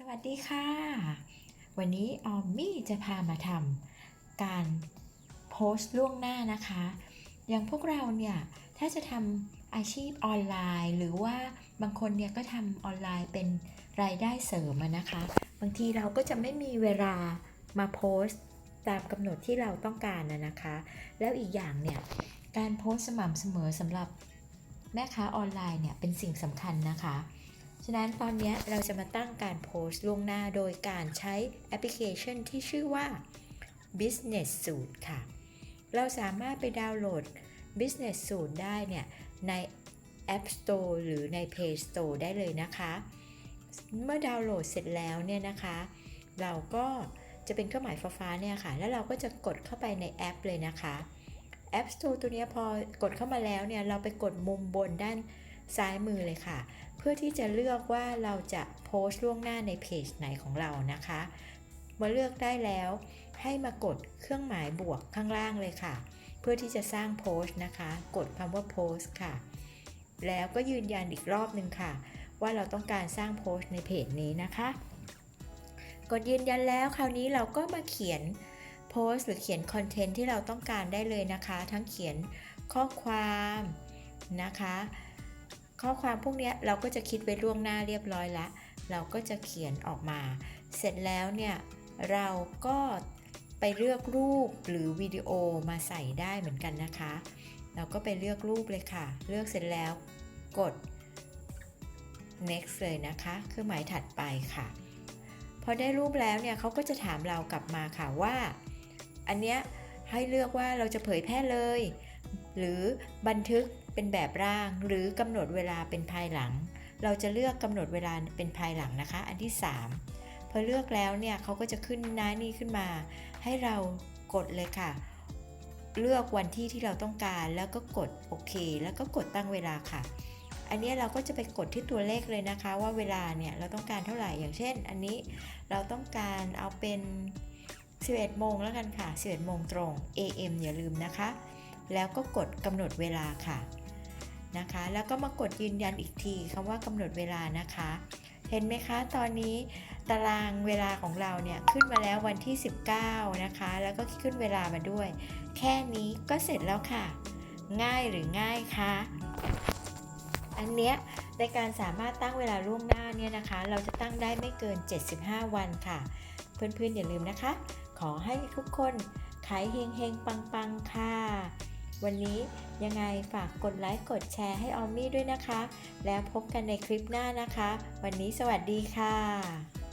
สวัสดีค่ะ วันนี้ออมมี่จะพามาทำการโพสต์ล่วงหน้านะคะ อย่างพวกเราเนี่ยถ้าจะทำอาชีพออนไลน์ หรือว่าบางคนเนี่ยก็ทำออนไลน์เป็นรายได้เสริมนะคะ บางทีเราก็จะไม่มีเวลามาโพสต์ตามกำหนดที่เราต้องการนะนะคะ แล้วอีกอย่างเนี่ยการโพสต์สม่ำเสมอสำหรับแม่ค้าออนไลน์เนี่ยเป็นสิ่งสำคัญนะคะ ฉะนั้นตอนนี้เราจะมาตั้งการโพสต์ล่วงหน้าโดยการใช้แอปพลิเคชันที่ชื่อว่า Business Suite ค่ะ เราสามารถไปดาวน์โหลด Business Suite ได้เนี่ยใน App Store หรือใน Play Store ได้เลยนะคะ เมื่อดาวน์โหลดเสร็จแล้วเนี่ยนะคะ เราก็จะเป็นเครื่องหมายฟ้าๆเนี่ยค่ะ แล้วเราก็จะกดเข้าไปในแอปเลยนะคะ App Store ตัวนี้พอกดเข้ามาแล้วเนี่ย เราไปกดมุมบนด้าน ซ้ายมือเลยค่ะ เพื่อที่จะเลือกว่าเราจะโพสต์ล่วงหน้าในเพจไหนของเรานะคะเมื่อเลือกได้แล้ว ให้มากดเครื่องหมายบวกข้างล่างเลยค่ะ เพื่อที่จะสร้างโพสต์นะคะ กดคำว่าโพสต์ค่ะ แล้วก็ยืนยันอีกรอบหนึ่งค่ะ ว่าเราต้องการสร้างโพสต์ในเพจนี้นะคะ กดยืนยันแล้วคราวนี้เราก็มาเขียนโพสต์หรือเขียนคอนเทนต์ที่เราต้องการได้เลยนะคะ ทั้งเขียนข้อความนะคะ ข้อความพวกนี้เราก็จะคิดไว้ล่วงหน้าเรียบร้อยแล้วเราก็จะเขียนออกมา เสร็จแล้วเนี่ยเราก็ไปเลือกรูปหรือวิดีโอมาใส่ได้เหมือนกันนะคะ เราก็ไปเลือกรูปเลยค่ะ เลือกเสร็จแล้วกด next เลยนะคะเครื่องหมายถัดไปค่ะ พอได้รูปแล้วเนี่ยเขาก็จะถามเรากลับมาค่ะว่า อันเนี้ยให้เลือกว่าเราจะเผยแพร่เลย หรือบันทึกเป็นแบบร่างหรือกำหนดเวลาเป็นภายหลัง เราจะเลือกกำหนดเวลาเป็นภายหลังนะคะ อันที่ 3 พอเลือกแล้วเนี่ยเขาก็จะขึ้นหน้านี้ขึ้นมา ให้เรากดเลยค่ะ เลือกวันที่ที่เราต้องการแล้วก็กดโอเค แล้วก็กดตั้งเวลาค่ะ อันนี้เราก็จะไปกดที่ตัวเลขเลยนะคะ ว่าเวลาเนี่ยเราต้องการเท่าไหร่อย่างเช่น อันนี้เราต้องการเอาเป็น 11โมงแล้วกันค่ะ11โมงตรง AM อย่าลืมนะคะ แล้วก็กดกำหนดเวลาค่ะนะคะ แล้วก็มากดยืนยันอีกทีคำว่ากำหนดเวลานะคะ เห็นไหมคะตอนนี้ตารางเวลาของเราเนี่ยขึ้นมาแล้ววันที่ 19 นะคะ แล้วก็ขึ้นเวลามาด้วย แค่นี้ก็เสร็จแล้วค่ะ ง่ายหรือง่ายคะอันเนี้ยในการสามารถตั้งเวลาล่วงหน้าเนี่ยนะคะ เราจะตั้งได้ไม่เกิน 75 วันค่ะ เพื่อนๆอย่าลืมนะคะ ขอให้ทุกคนขายเฮงเฮงปังปังๆ ค่ะ วันนี้ยังไงฝากกดไลค์กดแชร์ให้ออมมี่ด้วยนะคะ แล้วพบกันในคลิปหน้านะคะ วันนี้สวัสดีค่ะ